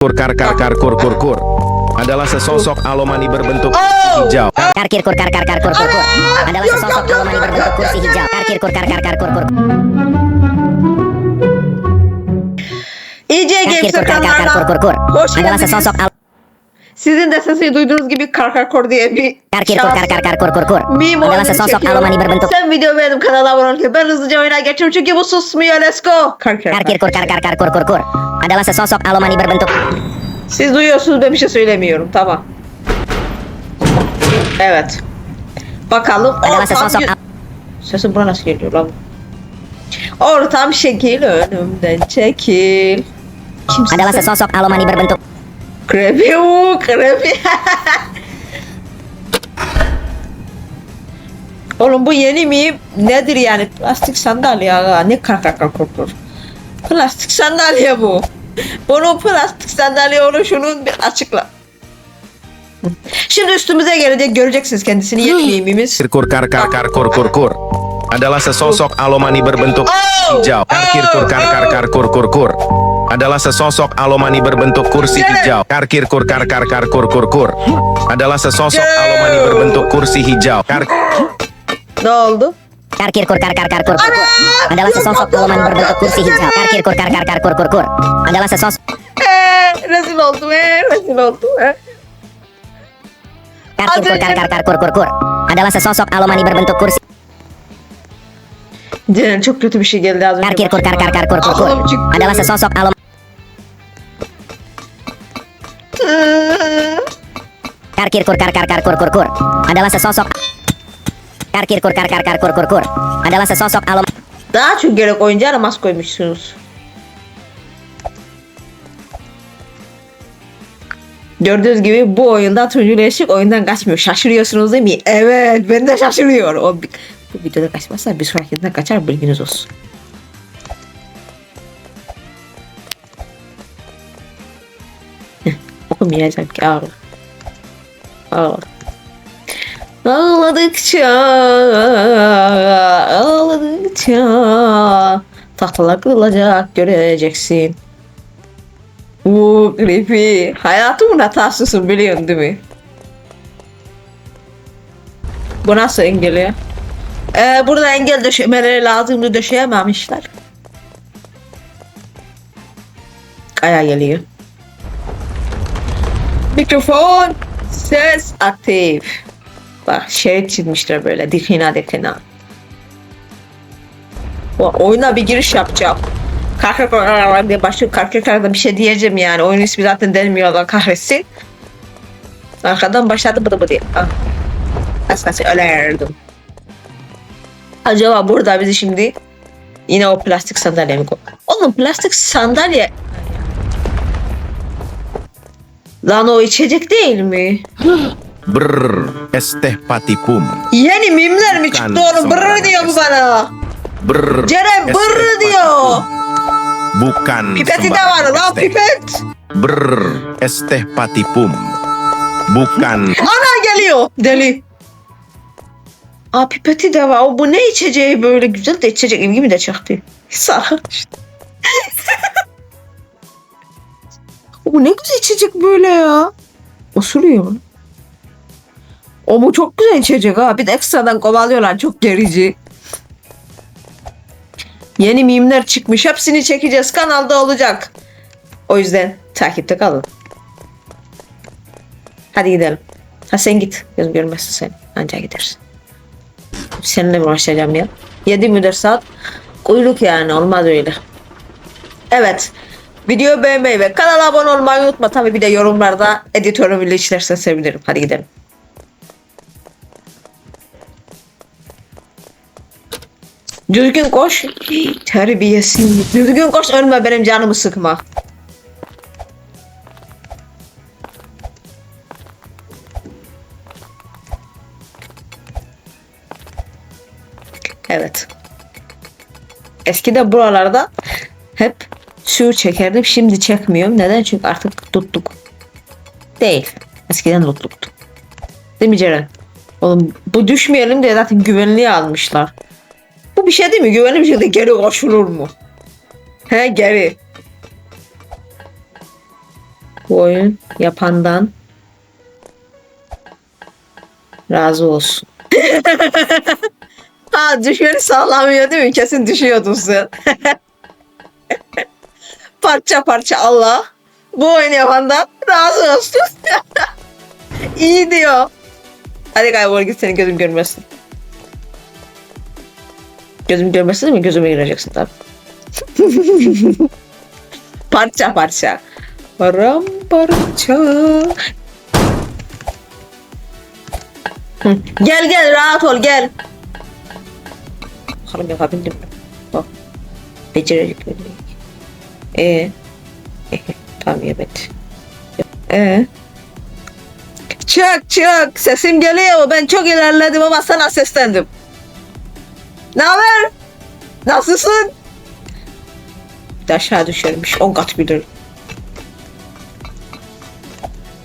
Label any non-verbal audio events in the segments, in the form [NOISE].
Kur kar kar kar kur kur kur adalah sesosok alomani berbentuk Oh! hijau. Karkir kur kar kar kar kur kur kur adalah sesosok alumni berbentuk kursi hijau. Karkir kur kar kar kar kur kur İyice karkir Games kur kar kar kar kur kur kur adalah sesosok al Sizin de sesini duyduğunuz gibi Karkakor diye bir karkir kur kar kar kar kur kur kur adalah sesosok alumni berbentuk Sen video beğendim kanala abone olun. Ben hızlıca oyuna geçiyorum çünkü bu susmuyor. Let's go. Karkir kur kar kar kar kur kur kur adalah sesosok alumni berbentuk Siz duyuyorsunuz ben bir şey söylemiyorum. Tamam. Evet. Bakalım. adalah sesosok Sesim buna nasıl geliyor lan? Ortam şekil önümden çekil. Kimsin adalah sesosok alumni berbentuk Krepi uuu krepi. [LAUGHS] Oğlum bu yeni mi? Nedir yani? Plastik sandalye aga. Ne kakaka kokur. Plastik sandalye bu. Bunu plastik sandalye oluşunun bir açıkla. Şimdi üstümüze gelecek göreceksiniz kendisini yeni mimimiz. Kur kar kar kar kur kur kur adalah sesosok alomani berbentuk Oh! hijau. Karkir kur kar kar kar kur kur kur adalah sesosok alomani berbentuk kursi hijau. Karkir kur kar kar kar kur kur kur adalah sesosok alomani berbentuk kursi hijau. Kar Ne oldu? Karkir kur kar kar kar kur kur adalah sesosok alumni berbentuk kursi hijau. Karkir kur kar kar kar kur kur kur adalah sesosok Eee, rezil oldum eee, rezil oldum eee. karkir kur kar kar kar kur kur kur adalah sesosok alumni berbentuk kursi Ceren çok kötü bir şey geldi az önce. Karkir kur kar kar kar kur kur kur adalah sesosok alumni Karkir kur kar kar kar kur kur kur adalah sesosok Karkir kur kar kar kar kur kur kur adalah sesosok alum Daha çok gerek oyuncağa namaz koymuşsunuz. Gördüğünüz gibi bu oyunda Tuncul Eşik oyundan kaçmıyor. Şaşırıyorsunuz değil mi? Evet ben de şaşırıyorum. O, bu videoda kaçmazsa bir sonrakinde kaçar bilginiz olsun. Okumayacağım ki ağla. Ağla. Ağladıkça, ağladıkça tahtalar kırılacak göreceksin. Uuu creepy. Hayatımın hatasısın biliyorsun değil mi? Bu nasıl engel ya? Ee, burada engel döşemeleri lazımdı döşeyememişler. Kaya geliyor. Mikrofon ses aktif. Bak şerit çizmişler böyle dikina. O- Oyuna bir giriş yapacağım. Kahkaha diye başlıyor. Kahkaha bir şey diyeceğim yani. Oyun ismi zaten denmiyor Allah kahretsin. Arkadan başladı bıdı bıdı. Ah. Az kalsın ölerdim. Acaba burada bizi şimdi yine o plastik sandalye mi koy? Oğlum plastik sandalye Lan o içecek değil mi? brr es teh patipum. Yeni mimler mi çıktı oğlum? Brr diyor bu bana. Brr Ceren brr diyor. Bukan Pipeti de var lan pipet. Brr es teh patipum. Bukan Ana geliyor. Deli. Aa pipeti de var. O bu ne içeceği böyle güzel de içecek ilgimi de çaktı. Sarhoş. [LAUGHS] bu ne güzel içecek böyle ya. Osuruyor mu? O bu çok güzel içecek ha. Bir de ekstradan kovalıyorlar. Çok gerici. Yeni mimler çıkmış. Hepsini çekeceğiz. Kanalda olacak. O yüzden takipte kalın. Hadi gidelim. Ha sen git. Gözüm görmezsin sen. Anca gidersin. Seninle uğraşacağım ya? 7 müdür saat. Kuyruk yani olmaz öyle. Evet. Videoyu beğenmeyi ve kanala abone olmayı unutma. Tabii bir de yorumlarda editörü bile işlersen sevinirim. Hadi gidelim. Düzgün koş. Terbiyesiz. Düzgün koş ölme benim canımı sıkma. Evet. Eskiden buralarda hep su çekerdim. Şimdi çekmiyorum. Neden? Çünkü artık tuttuk. Değil. Eskiden tutluktu. Değil mi Ceren? Oğlum bu düşmeyelim diye zaten güvenliğe almışlar. Bir şey değil mi? Güvenli bir şekilde geri koşulur mu? He geri. Bu oyun yapandan razı olsun. [LAUGHS] ha düşmeni sağlamıyor değil mi? Kesin düşüyordun sen. [LAUGHS] parça parça Allah. Bu oyun yapandan razı olsun. [LAUGHS] İyi diyor. Hadi kaybol git senin gözüm görmesin. Gözüm görmesin değil mi? Gözüme gireceksin tabii. [LAUGHS] parça parça. Param parça. Hı. Gel gel rahat ol gel. Bakalım yapabildim mi? Bak. Becerecek mi? Ee. tamam evet. Ee. Çık çık sesim geliyor ben çok ilerledim ama sana seslendim. Ne haber? Nasılsın? Bir aşağı düşermiş 10 kat bilirim.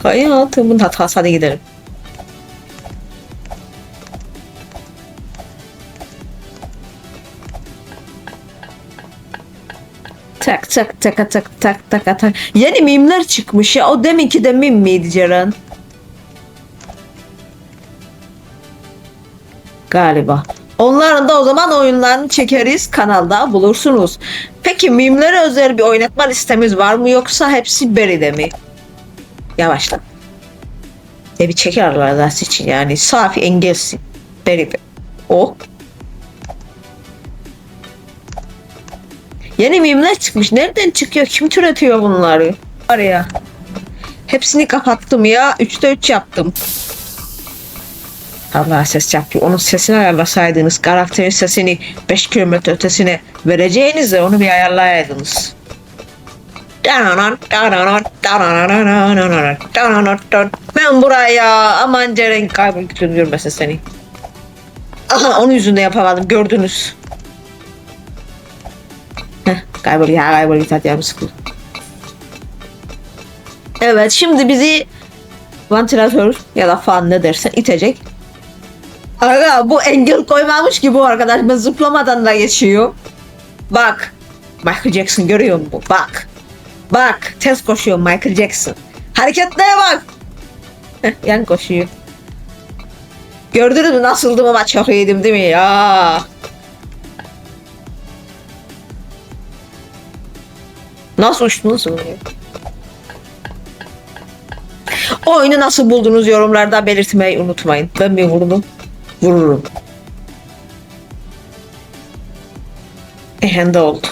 Hayatımın hatası hadi gidelim. Tak tak tak tak tak tak tak. Yeni mimler çıkmış ya. O deminki de mim miydi Ceren? Galiba. Onların da o zaman oyunlarını çekeriz kanalda bulursunuz. Peki mimlere özel bir oynatma listemiz var mı yoksa hepsi beride mi? Yavaşla. Ne bir çekerler ders için yani. Safi engelsin. Beride. O. Yeni mimler çıkmış. Nereden çıkıyor? Kim türetiyor bunları? Var ya. Hepsini kapattım ya. 3'te 3 yaptım. Allah ses yapıyor. Onun sesini ayarlasaydınız. Karakterin sesini 5 kilometre ötesine vereceğinizde onu bir ayarlayaydınız. Ben buraya aman Ceren kaybol bütün görmesin seni. Aha onun yüzünde yapamadım gördünüz. Heh, kaybol ya kaybol git hadi ya sıkıldım. Evet şimdi bizi vantilatör ya da fan ne dersen itecek. Aga bu engel koymamış ki bu arkadaş. Ben zıplamadan da geçiyor. Bak. Michael Jackson görüyor musun? Bak. Bak. Ters koşuyor Michael Jackson. Hareketlere bak. Heh, yan koşuyor. Gördünüz mü nasıldım ama çok iyiydim değil mi ya? Nasıl uçtunuz mu? Oyunu nasıl buldunuz yorumlarda belirtmeyi unutmayın. Ben bir vurdum. Vururum. Ehen de oldu.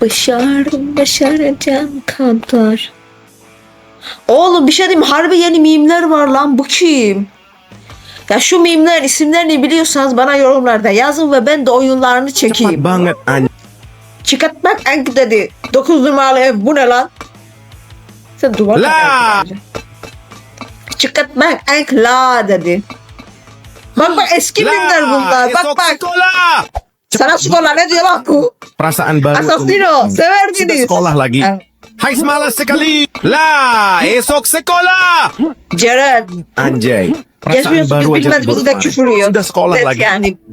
Başardım başaracağım kadar. Oğlum bir şey diyeyim harbi yeni mimler var lan bu kim? Ya şu mimler isimlerini biliyorsanız bana yorumlarda yazın ve ben de oyunlarını çekeyim. banget anjay. Çıkartmak enk dedi. 9 numaralı ev bu ne lan? Sen duvar La! Çıkartmak enk la dedi. Bapak es krim dan bunga. Bapak sekolah. Sana sekolahnya jual aku. Perasaan baru. Asosino, seperti ini. Sekolah lagi. Hai semalas sekali. Lah, esok sekolah. Jared. Anjay. Perasaan yes, baru aja. Sudah sekolah lagi.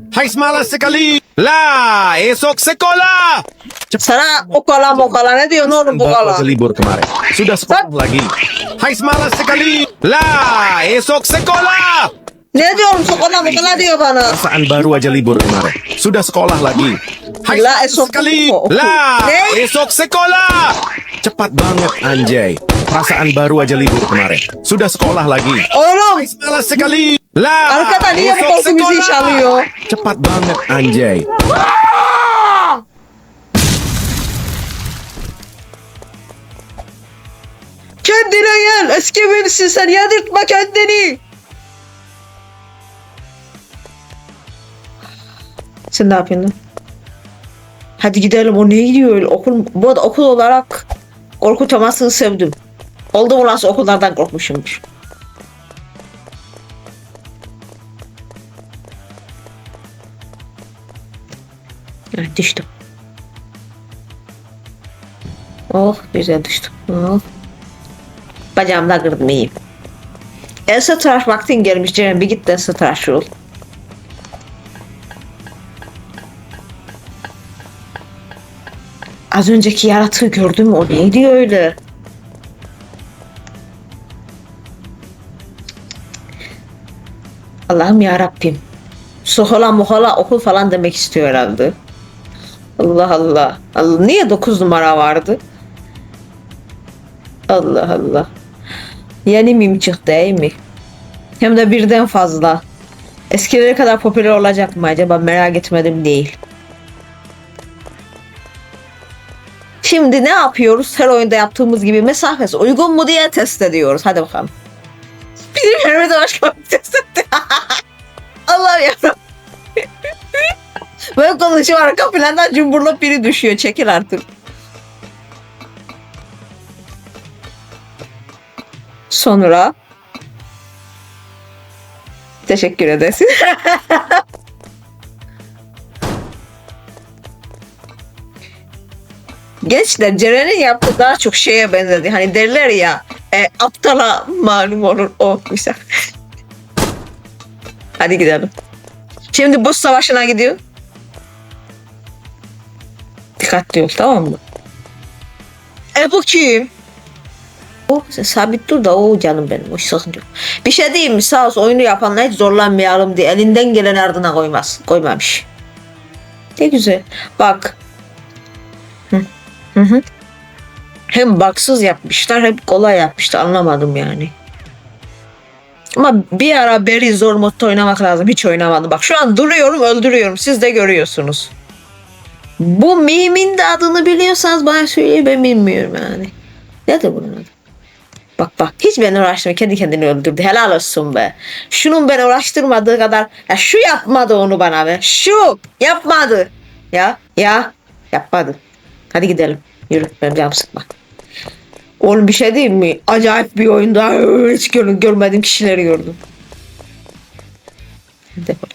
Hai semalas sekali. Lah, esok sekolah. Sana okola nanti itu yono mokola. Baru libur kemarin. Sudah sekolah lagi. Hai semalas sekali. Lah, esok sekolah. Ne diyorum sokala mokala diyor bana. Perasaan baru aja libur kemarin. Sudah sekolah lagi. Hai La, semalas esok sekali. oku, oku. La, Ne? esok sekolah. Cepat banget anjay. Perasaan baru aja libur kemarin. Sudah sekolah lagi. Oğlum Hai semalas sekali. La, arkada niye bu korku müziği sekolah. çalıyor? Cepat banget anjay. Kendine gel. Eski birisin sen. Yedirtme kendini. Sen ne yapıyorsun? Hadi gidelim. O niye gidiyor öyle? Okul, bu arada okul olarak korkutamazsın sevdim. Oldu mu nasıl okullardan korkmuşumdur. Ha, düştüm. Oh güzel düştüm. Oh. Bacağımı da kırdım iyiyim. Elsa tıraş vaktin gelmiş Ceren bir git de Elsa tıraş ol. Az önceki yaratığı gördüm o neydi öyle? Allah'ım ya Rabbim. Sohola muhola oku falan demek istiyor herhalde. Allah Allah. Allah niye 9 numara vardı? Allah Allah. Yeni mim çıktı değil mi? Hem de birden fazla. Eskilere kadar popüler olacak mı acaba merak etmedim değil. Şimdi ne yapıyoruz? Her oyunda yaptığımız gibi mesafesi uygun mu diye test ediyoruz. Hadi bakalım. Bizim yerimize başka bir test etti. [LAUGHS] Allah ya. Böyle konuşuyor arka plandan cumburlop biri düşüyor. Çekil artık. Sonra Teşekkür ederiz. [LAUGHS] Gençler Ceren'in yaptığı daha çok şeye benzedi. Hani derler ya e, aptala malum olur o misal. [LAUGHS] Hadi gidelim. Şimdi buz savaşına gidiyor. Dikkatli ol tamam mı? E bu kim? O sabit dur da o canım benim o sıkıntı yok. Bir şey diyeyim mi sağ olsun oyunu yapanlar hiç zorlanmayalım diye elinden gelen ardına koymaz. Koymamış. Ne güzel. Bak. Hı. Hı. Hem baksız yapmışlar hem kolay yapmışlar anlamadım yani. Ama bir ara beri zor modda oynamak lazım. Hiç oynamadım. Bak şu an duruyorum öldürüyorum. Siz de görüyorsunuz. Bu mimin de adını biliyorsanız bana söyleyin ben bilmiyorum yani. Nedir bunun adı? Bak bak hiç beni uğraştırma kendi kendini öldürdü. Helal olsun be. Şunun beni uğraştırmadığı kadar ya şu yapmadı onu bana be. Şu yapmadı. Ya ya yapmadı. Hadi gidelim. Yürü benim canım sıkma. Oğlum bir şey değil mi? Acayip bir oyunda öyle hiç gör, görmediğim kişileri gördüm. Defol.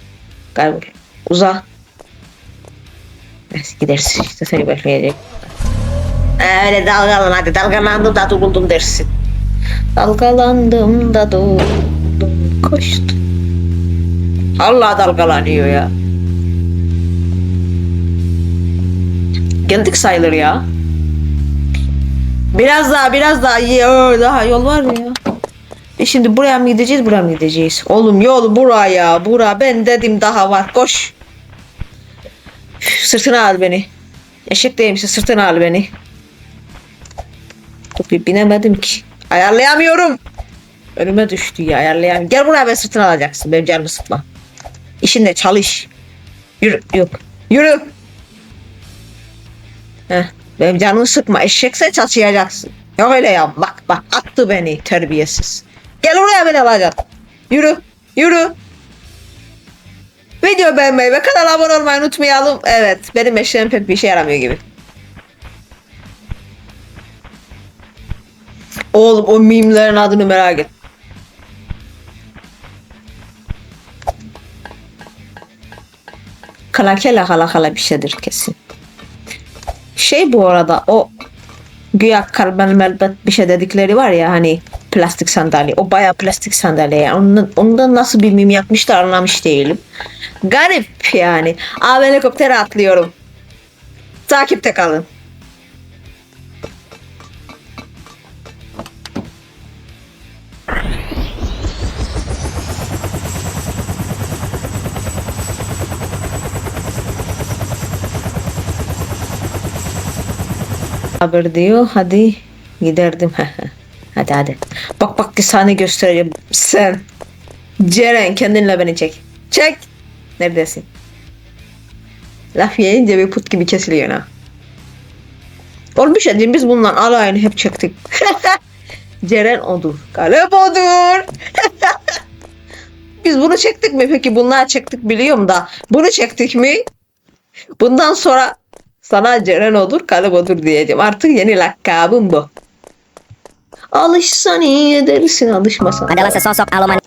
Kaybol. Uza. Neyse gideriz işte seni bekleyecek. Öyle dalgalan hadi dalgalandım da duruldum dersin. Dalgalandım da durdum koştum. Allah dalgalanıyor ya. Geldik sayılır ya. Biraz daha biraz daha Yo, daha yol var ya? E şimdi buraya mı gideceğiz buraya mı gideceğiz? Oğlum yol buraya bura ben dedim daha var koş. Sırtına al beni. Eşek değilmişsin sırtına al beni. Bir binemedim ki. Ayarlayamıyorum. Önüme düştü ya ayarlayamıyorum. Gel buraya ben sırtına alacaksın. Benim canımı sıkma. İşinle çalış. Yürü. Yok. Yürü. Heh, benim canımı sıkma. Eşekse çalışacaksın. Yok öyle ya. Bak bak attı beni terbiyesiz. Gel oraya beni alacaksın. Yürü. Yürü. Video beğenmeyi ve kanala abone olmayı unutmayalım. Evet benim eşlerim pek bir işe yaramıyor gibi. Oğlum o mimlerin adını merak et. Kalakela kalakala bir şeydir kesin. Şey bu arada o güya karbon melbet bir şey dedikleri var ya hani plastik sandalye. O baya plastik sandalye. Yani ondan, ondan nasıl bir mim yapmışlar anlamış değilim. Garip yani. Abi helikoptere atlıyorum. Takipte kalın. Haber diyor. Hadi giderdim. [LAUGHS] hadi hadi. Bak bak bir sahne göstereceğim. Sen. Ceren kendinle beni çek. Çek. Neredesin? Laf yiyince bir put gibi kesiliyor ha. Şey diyeyim biz bundan alayını hep çektik. [LAUGHS] Ceren odur. Galip odur. [LAUGHS] biz bunu çektik mi peki? Bunlar çektik biliyorum da. Bunu çektik mi? Bundan sonra sana Ceren odur, kalıp odur diyeceğim. Artık yeni lakabım bu. Alışsan iyi edersin, alışmasan. Adalah sesosok aloman